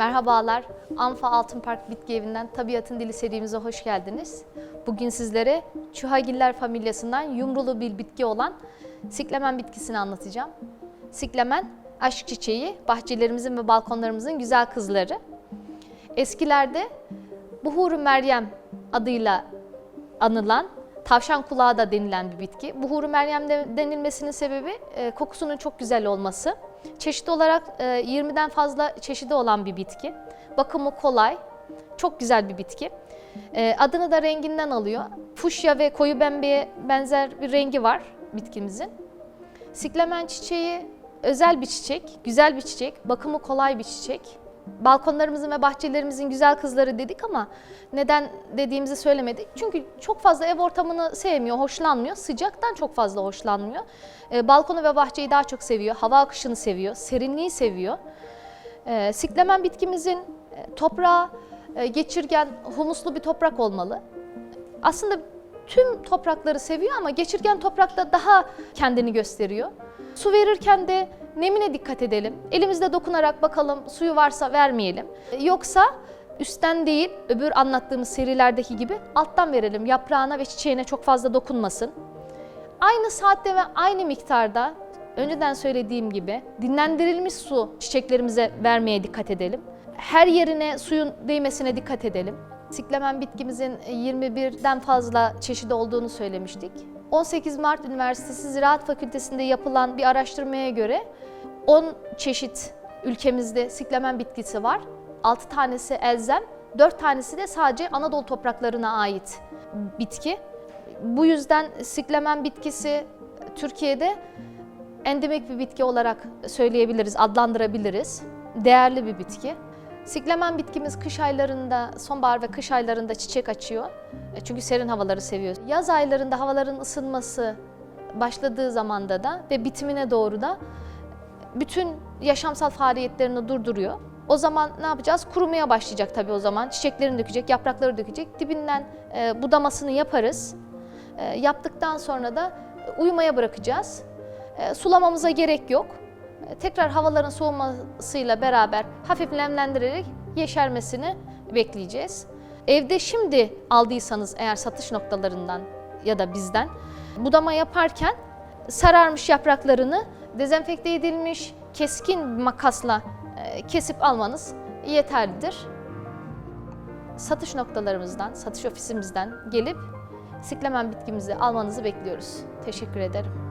Merhabalar, Anfa Altın Park Bitki Evi'nden Tabiatın Dili serimize hoş geldiniz. Bugün sizlere Çuhagiller familyasından yumrulu bir bitki olan siklemen bitkisini anlatacağım. Siklemen, aşk çiçeği, bahçelerimizin ve balkonlarımızın güzel kızları. Eskilerde Buhuru Meryem adıyla anılan tavşan kulağı da denilen bir bitki. Buhuru Meryem de- denilmesinin sebebi e, kokusunun çok güzel olması. Çeşit olarak e, 20'den fazla çeşidi olan bir bitki. Bakımı kolay, çok güzel bir bitki. E, adını da renginden alıyor. Fuşya ve koyu pembeye benzer bir rengi var bitkimizin. Siklemen çiçeği özel bir çiçek, güzel bir çiçek, bakımı kolay bir çiçek. Balkonlarımızın ve bahçelerimizin güzel kızları dedik ama neden dediğimizi söylemedik. Çünkü çok fazla ev ortamını sevmiyor, hoşlanmıyor. Sıcaktan çok fazla hoşlanmıyor. Ee, balkonu ve bahçeyi daha çok seviyor. Hava akışını seviyor, serinliği seviyor. Ee, siklemen bitkimizin e, toprağı e, geçirgen, humuslu bir toprak olmalı. Aslında tüm toprakları seviyor ama geçirgen toprakta daha kendini gösteriyor. Su verirken de nemine dikkat edelim. Elimizde dokunarak bakalım suyu varsa vermeyelim. Yoksa üstten değil öbür anlattığımız serilerdeki gibi alttan verelim. Yaprağına ve çiçeğine çok fazla dokunmasın. Aynı saatte ve aynı miktarda önceden söylediğim gibi dinlendirilmiş su çiçeklerimize vermeye dikkat edelim. Her yerine suyun değmesine dikkat edelim. Siklemen bitkimizin 21'den fazla çeşidi olduğunu söylemiştik. 18 Mart Üniversitesi Ziraat Fakültesi'nde yapılan bir araştırmaya göre 10 çeşit ülkemizde siklemen bitkisi var. 6 tanesi elzem, 4 tanesi de sadece Anadolu topraklarına ait bitki. Bu yüzden siklemen bitkisi Türkiye'de endemik bir bitki olarak söyleyebiliriz, adlandırabiliriz. Değerli bir bitki. Siklemen bitkimiz kış aylarında, sonbahar ve kış aylarında çiçek açıyor. E, Çünkü serin havaları seviyor. Yaz aylarında havaların ısınması başladığı zamanda da ve bitimine doğru da bütün yaşamsal faaliyetlerini durduruyor. O zaman ne yapacağız? Kurumaya başlayacak tabii o zaman. Çiçeklerini dökecek, yaprakları dökecek. Dibinden e, budamasını yaparız. E, yaptıktan sonra da uyumaya bırakacağız. Sulamamıza gerek yok. Tekrar havaların soğumasıyla beraber hafif nemlendirerek yeşermesini bekleyeceğiz. Evde şimdi aldıysanız eğer satış noktalarından ya da bizden budama yaparken sararmış yapraklarını dezenfekte edilmiş keskin makasla e, kesip almanız yeterlidir. Satış noktalarımızdan, satış ofisimizden gelip siklemen bitkimizi almanızı bekliyoruz. Teşekkür ederim.